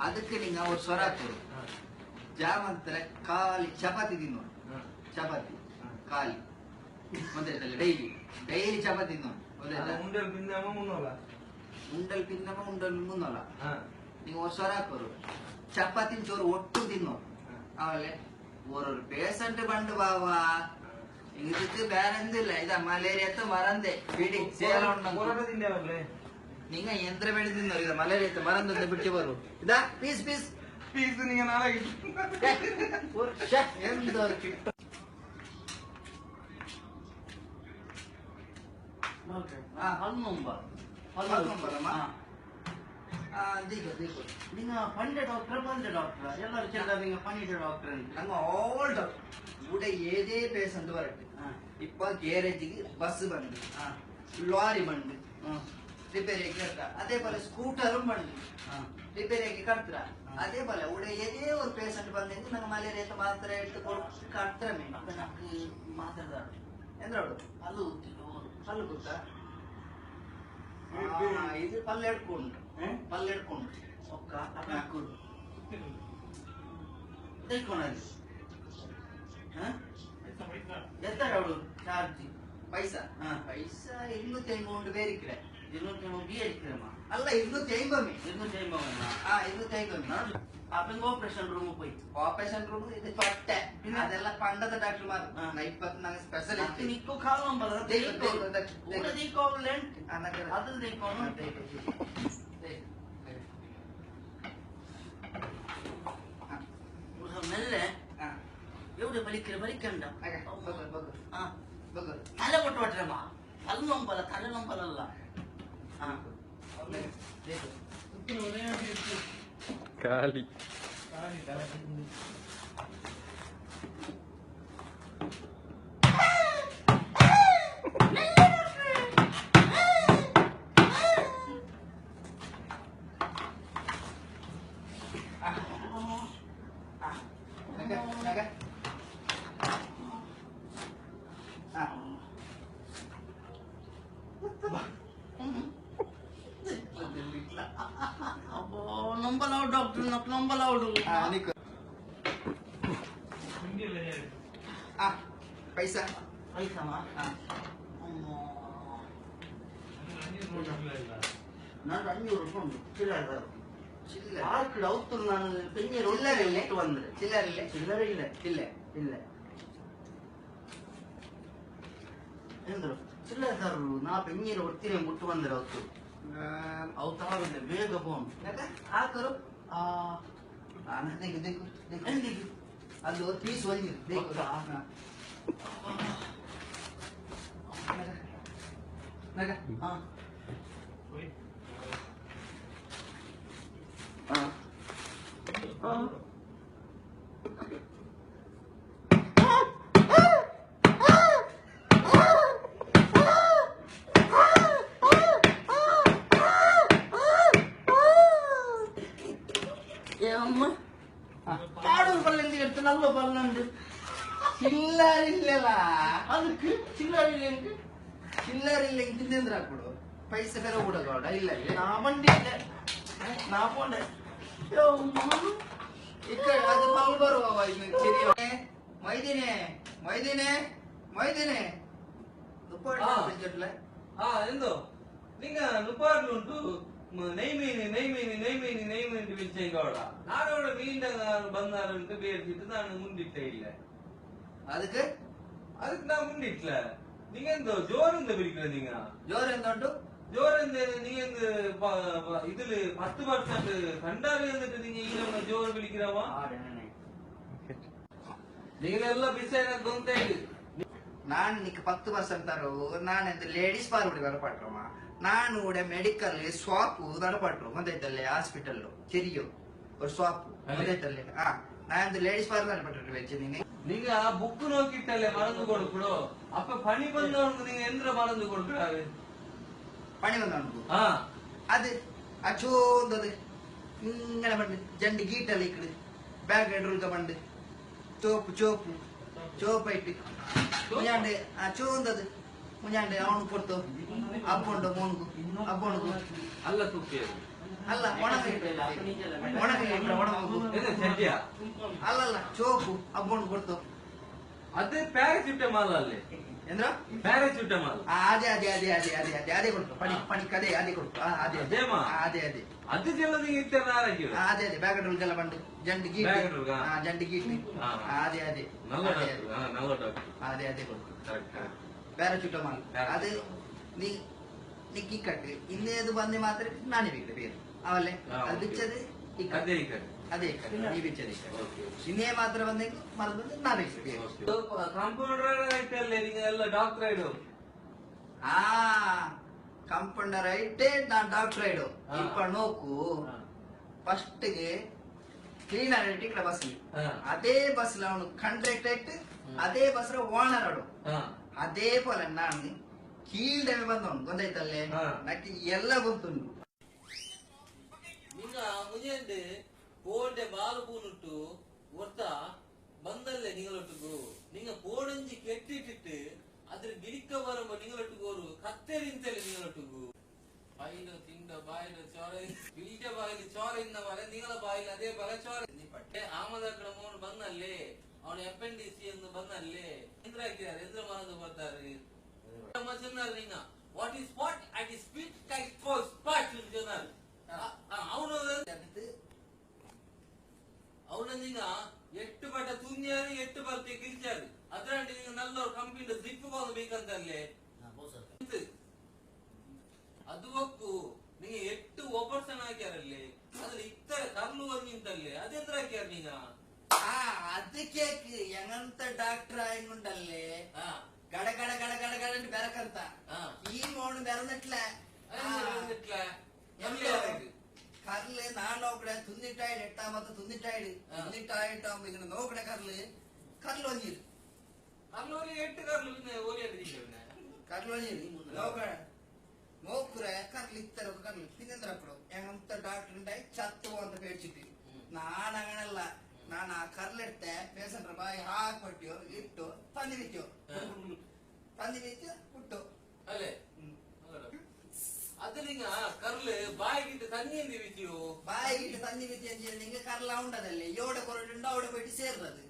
ಅದಕ್ಕೆ ನೀವು ಅವ್ರು ಸ್ವರ ಹಾಕ್ಬೋದು ಜಾಮಂತ್ರ ಖಾಲಿ ಚಪಾತಿ ತಿನ್ನೋಣ ಚಪಾತಿ ಖಾಲಿ ಒಂದೇ ಡೈಲಿ ಡೈಲಿ ಚಪಾತಿ ತಿನ್ನೋಣ ಉಂಡಲ್ ಪಿಂದಮ ಮುನ್ನೋಲ ಉಂಡಲ್ ಪಿಂದಮ ಉಂಡಲ್ ಮುನ್ನೋಲ ನೀವು ಅವ್ರು ಸ್ವರ ಹಾಕೋರು ಚಪಾತಿ ಚೋರು ಒಟ್ಟು ತಿನ್ನೋಣ ಆಮೇಲೆ ஒரு பேஷண்ட் பண்டு பாவா இதுக்கு வேற எந்த இல்ல. இதா மலேரியத்த மறந்து. ಬಿಡಿ ಸೇರೋಣ நீங்க எந்திர ಬೆಳೆದಿಂದ ಇದ ಮಲೇರಿಯತ್ತ ಮರಂದು ಅಂತ ಬಿಟ್ಟು ಬರು ಇದಾ ಪೀಸ್ ಪೀಸ್ ಪೀಸ್ நீங்க நாளைக்கு ஒரு ஷெஃப் எந்த கிட்ட ಹನ್ನೊಂಬ ಹನ್ನೊಂಬರಮ್ಮ நீங்க பண்ட டாக்டர் பண்ட டாக்டர் எல்லாரும் சேர்ந்தா நீங்க பண்ணிட்ட டாக்டர் நாங்க ஆல் ಊಟ ಏದೇ ಪ್ಲೇಸ್ ಅಂತ ಬರತ್ತೆ ಇಪ್ಪ ಗ್ಯಾರೇಜಿಗೆ ಬಸ್ ಬಂದು ಲಾರಿ ಬಂದು ರಿಪೇರಿಗೆ ಕಟ್ಟ ಅದೇ ಪೋಲೆ ಸ್ಕೂಟರು ಬಂದು ರಿಪೇರಿಗೆ ಕಟ್ತ್ರ ಅದೇ ಪೋಲೆ ಊಟ ಏದೇ ಒಂದು ಪ್ಲೇಸ್ ಅಂತ ಬಂದು ನಂಗೆ ಮಲೇರಿಯಾ ಮಾತ್ರ ಎಡ್ತು ಕೊಟ್ಟು ಕಟ್ತ್ರ ಮಾತಾಡ್ತಾರೆ ಎಂದ್ರೆ ಅವಳು ಅಲ್ಲೂ ಅಲ್ಲೂ ಗೊತ್ತಾ ಇದು ಪಲ್ಲೆ ಹಿಡ್ಕೊಂಡು ಪಲ್ಲೆ ಹಿಡ್ಕೊಂಡು ಒಕ್ಕ ಹಿಡ್ಕೊಂಡು ಎತ್ತರ ಅವಳು ಚಾರ್ಜ್ ಪೈಸಾ ಹಾ ಪೈಸಾ ಇನ್ನೂತಿ ಐಮೌಂಟ್ ಬೇರಿಕ್ರೆ ಇನ್ನೂತಿ ಐಮೌಂಟ್ ಬೇರಿಕ್ರಮ್ಮ ಅಲ್ಲ ಇನ್ನೂತಿ ಐಂಬಮ್ಮಿ ಇನ್ನೂತಿ ಐಂಬಮ್ಮ ಹಾ ಇನ್ನೂತಿ ಐಂಬಮ್ಮಿ ಅಪ್ಪಂಗೆ ಆಪರೇಷನ್ ರೂಮ್ ಹೋಯ್ತು ಆಪರೇಷನ್ ರೂಮ್ ಇದು ತೊಟ್ಟೆ പിന്നെ അതെല്ലാം പണ്ടത്തെ ഡോക്ടർമാർ ഇപ്പത്തിനാണ് സ്പെഷ്യലിസ്റ്റ് നിക്കു കാലം അത് നീക്കോണം മെല്ലെ एवढे बलिक बलिकंड ತಲೆ ಕೊಟ್ಟು ಬಿಟ್ರಮ್ಮ ಅಲ್ಲಿ ನಂಬಲ್ಲ ತಲೆ ನಂಬಲ್ಲ ಖಾಲಿ ना प्लम्बर आवडून आ पैसा पैसा मा నాకు అన్ని రూపాయలు చిల్లర ఆర్కిడ్ అవుతున్నాను పెంగే చిల్లర ఇల్లే వంద చిల్లర ఇల్లే చిల్లర ఇల్లే ఇల్లే ఇల్లే ಎಂದ್ರು ಚಿಲ್ಲರೆದಾರರು ನಾ ಬೆಂಗೀರು ಹೊಡ್ತೀನಿ ಮುಟ್ಟು ಬಂದರೆ ಅವತ್ತು ಅವತಾರ ಬೇಗ ಬೋನ್ ಯಾಕೆ ಹಾಕರು 啊，啊，那那个那个那个，哎，那个，啊，罗，你说你那个啥？啊，那个，那个啊。喂。啊。啊。ಚಿಲ್ಲರ್ ಇಲ್ಲಲ್ಲ அதுக்கு சில்லறை எனக்கு ಚಿಲ್ಲರ್ ಇಲ್ಲ ತಿಂದ್ರೆ ಹಾಕ್ಬಿಡು ಪೈಸೆ ಬೇರೆ ಬಿಡಗೋಡ ಇಲ್ಲ ಇಲ್ಲ நான் வண்டி இல்லை நான் போனேன் ఇక్కడ అది పళ్ళు బరువు ఇది మైదినే మైదినే మైదినే దుప్పటి ఆ. పెంచట్లే ఆ ఎందో నింగ నుపార్లు ఉంటూ నెయ్యి మీని నెయ్యి మీని నెయ్యి మీని నెయ్యి మీని పిలిచేయి కూడా నాడోడ మీండ ಅದಕ್ಕೆ ಅದಕ್ಕೆ ನಾ ಮುಂದಿಟ್ಲ ನಿಂಗೆಂದು ಜೋರಿಂದ ಬಿಡಿಕ್ಲ ನಿಂಗ ಜೋರ್ ಎಂದೊಂಡು ಜೋರಿಂದ ನೀಂದು ಇದಿಲ್ ಪತ್ತು ಪರ್ಸೆಂಟ್ ಕಂಡಾರಿ ಎಂದಿಟ್ಟು ನಿಂಗೆ ಈಗಲೊಂದು ಜೋರ್ ಬಿಡಿಕ್ಕಿರವ நீங்களெல்லாம் எல்லாம் பிஸி எனக்கு தொந்தேடு நான் இன்னைக்கு பத்து பர்சன்ட் தரவு நான் இந்த லேடிஸ் பார்வடி வரப்படுறோமா நான் கூட ಮೆಡಿಕಲ್ ಸ್ವಾಪ್ ಬರಪಟ್ರು ಗೊತ್ತಾಯ್ತಲ್ಲೇ ಹಾಸ್ಪಿಟಲ್ ಚೆರಿಯೋ ಒಂದು ಸ್ವಾಪ್ ಗೊತ್ತಾಯ್ತಲ್ಲೇ ಹಾ நான் இந்த லேடிஸ் பார்த்து வச்சிருந்தீங்க. நீங்க புக்கு நோக்கிட்டல மறந்து கொடுக்கணும் அப்ப பணி வந்தவனுக்கு நீங்க எந்த மறந்து கொடுக்குறாரு பணி வந்தவனுக்கு அது அச்சோந்தது இங்கே பண்ணு ஜண்டு கீட்டல் இக்குடு பேக் எடுக்க பண்ணு சோப்பு சோப்பு. சோப்பாயிட்டு முஞ்சாண்டு அச்சோந்தது முஞ்சாண்டு அவனுக்கு பொறுத்தோ அப்போண்டோ மோனுக்கு. அப்போனுக்கு. அல்ல தூக்கியது ಅಲ್ಲ ಒಣಗ ಒಣಗ ಒಣಗ ಅಲ್ಲಲ್ಲ ಚೋಕು ಅಮೌಂಟ್ ಕೊಡ್ತು ಅದೇ ಪ್ಯಾರಾಚೂಟೆ ಮಾಲ್ ಅಲ್ಲಿ ಎಂದ್ರ ಪ್ಯಾರಾಚೂಟೆ ಮಾಲ್ ಅದೇ ಅದೇ ಅದೇ ಅದೇ ಅದೇ ಅದೇ ಅದೇ ಕೊಡ್ತು ಪಣಿ ಪಣಿ ಕದೇ ಅದೇ ಕೊಡ್ತು ಅದೇ ಅದೇ ಅದೇ ಅದೇ ಅದು ಜಲದಿಗೆ ಇರ್ತಾರೆ ಆರೋಗ್ಯ ಅದೇ ಅದೇ ಬ್ಯಾಗ್ ಡೋಲ್ ಜಲ ಬಂಡು ಜಂಡಿ ಗೀಟ್ ಜಂಡಿ ಗೀಟ್ ಅದೇ ಅದೇ ಅದೇ ಅದೇ ಕೊಡ್ತು പാരച്യൂട്ടമോൾ അത് നീ നിക്കിക്കട്ട് ഇന്ന് ഏത് വന്നി മാത്രമേ നാനി വെക്കില്ല പേര് ಆವಲ್ಲೇ ಅದು ಬಿಚ್ಚದೆ ಅದೇ ಅದೇ ಇಕ್ಕಡೆ ನೀ ಬಿಚ್ಚದೆ ಇನ್ನೇ ಮಾತ್ರ ಬಂದೆಂಗು ಮರದ ಬಂದು ನಾನು ಕಂಪೌಂಡರ್ ಐಟಲ್ಲೇ ನಿಂಗೆ ಡಾಕ್ಟರ್ ಐಡು ಆ ಕಂಪೌಂಡರ್ ಐಟೇ ನಾನು ಡಾಕ್ಟರ್ ಐಡು ಇಪ್ಪ ನೋಕು. ಫಸ್ಟ್ಗೆ ಕ್ಲೀನರ್ ಐಟ್ ಇಕ್ಕಡ ಬಸ್ ಅದೇ ಬಸ್ ಅವನು ಕಂಡಕ್ಟ್ ಐಟ್ ಅದೇ ಬಸ್ ಓನರ್ ಆಡು ಅದೇ ಪೋಲ ನಾನು ಕೀಳ್ದವೆ ಬಂದವನು. ಗೊಂದೈತಲ್ಲೇ ನಕ್ಕೆ ಎಲ್ಲ ಗೊತ್ತುಂಡು ಮುನಿಯಂದೆ ಪೋಡೆ ಬಾಲು ಪೂನುಟ್ಟು ಒರ್ತ ಬಂದಲ್ಲೇ ನಿಂಗಲೊಟ್ಟುಗು. ನಿಂಗ ಪೋಡಂಜಿ ಕೆಟ್ಟಿಟ್ಟಿಟ್ಟು ಅದ್ರ ಗಿರಿಕ್ಕ ಬರಂಬ ನಿಂಗಲೊಟ್ಟುಗೋರು ಕತ್ತೆ ನಿಂತಲ್ಲಿ ನಿಂಗಲೊಟ್ಟುಗು. ಬಾಯಿನ ತಿಂಡ ಬಾಯಿನ ಚೋರ ಬೀಜ ಬಾಯಿಲಿ ಚೋರ ಇಂದ ಬಾರೆ ನಿಂಗಲ ಬಾಯಿಲಿ ಅದೇ ಬಲ ಚೋರ. ಪಟ್ಟೆ ಆಮದಕ್ಕಡ ಮೋನ್ ಬಂದಲ್ಲಿ ಅವನ ಎಪ್ಪೆಂಡಿಸಿ ಎಂದು ಬಂದಲ್ಲಿ. ಇಂದ್ರ ಹಾಕಿದ್ದಾರೆ ಇಂದ್ರ ಮನದು ಬರ್ತಾರೆ. ನಮ್ಮ ವಾಟ್ ಈಸ್ ಸ್ಪಾಟ್ ಐ ಸ್ಪೀಟ್ ಟೈಟ್ ಫೋರ್ ಸ್ಪಾಟ್ ಜನರು ಅವನು ಅವನಂದಿಗ ಎಟ್ಟು ಬಟ ತುಂಜಾರು ಎಟ್ಟು ಬರ್ತಿ ಗಿಲ್ಚಾರು ಅದ್ರಂಡಿ ನಿಂಗ ನಲ್ಲೋರು ಕಂಪ್ಯೂಟರ್ ಜಿಪ್ ಬಂದು ಬೇಕಂತಲ್ಲೇ ಎಂತ? ಅದು ಒಕ್ಕು ನಿಂಗೆ ಎಟ್ಟು ಒಪರ್ಸನ್ ಹಾಕ್ಯಾರಲ್ಲಿ ಅದ್ರ ಇತ್ತ ಕರ್ಲು ನಿಂತಲ್ಲಿ ಅದೆಂದ್ರ ಹಾಕ್ಯಾರ ನೀಗ ಆ ಅದಕ್ಕೆ ಎಂಗಂತ ಡಾಕ್ಟರ್ ಆಯ್ಕೊಂಡಲ್ಲೇ ಹಾ ಗಡ ಗಡ ಗಡ ಗಡ ಗಡ ಅಂತ ಬೆರಕಂತ ಹಾ. ಈ ಮೋಣು ಬೆರನಟ್ಲ ಕರ್ಲೆ ಎಂ ಎ ಕರ್ಲ್ ನಾ ನೋಕುಡೆ ತುಂದಿ ಟೈಡ್ ಎಟ್ಟಾ ಮಾತ ದುಂದಿ ಟೈಡ್ ದುಂದಿ ಟಾಯಿ ಟ ಮಿನ್ ನೌಕುಡೆ ಕರ್ಲ್ ಕರ್ಲು ಗಿರ್ ಅಲ್ಲು ಒಲಿ ಎಟ್ ಕರ್ಲು ಓಲಿ ಎಡ್ಡೆ ಕರ್ಲೊಜಿ ನೋಬೆಡೆ ನೌಕುರೆ ಕರ್ಲಿತ್ತರ್ ಕರ್ಲ್ ಪಿ ದ್ ರಪು ಎಂಗ್ ಡಾಕ್ಟರ್ ಉಂಟಾಯ್ ಚತ್ತು ಅಂತ ಬೇಡಿ ಚಿಟ್ಟಿ ನಾನ್ ಅನೆ ಆ ಕರ್ಲೆಟ್ಟೆ ಬೇಸನ್ ರ ಬಾಯ್ ಹಾಕೊ ಕೊಟ್ಟ್ಯೋ ಇಟ್ಟು ಪಂದಿ ರಿಕ್ಯೋ ಪಂದಿ ನಿಚ್ಚ ಉಟ್ಟೋ அதுலீங்க கர்லு ಬಾಯಿಗಿಟ್ಟು தண்ணி ஏந்தி வித்தியோ ಬಾಯಿಗಿಟ್ಟು தண்ணி வித்தியம் செய்யறீங்க கர்லாம் உண்டதில்லை. எவ்வளோ பொருள் உண்டோ அவ்வளோ போயிட்டு சேர்றது.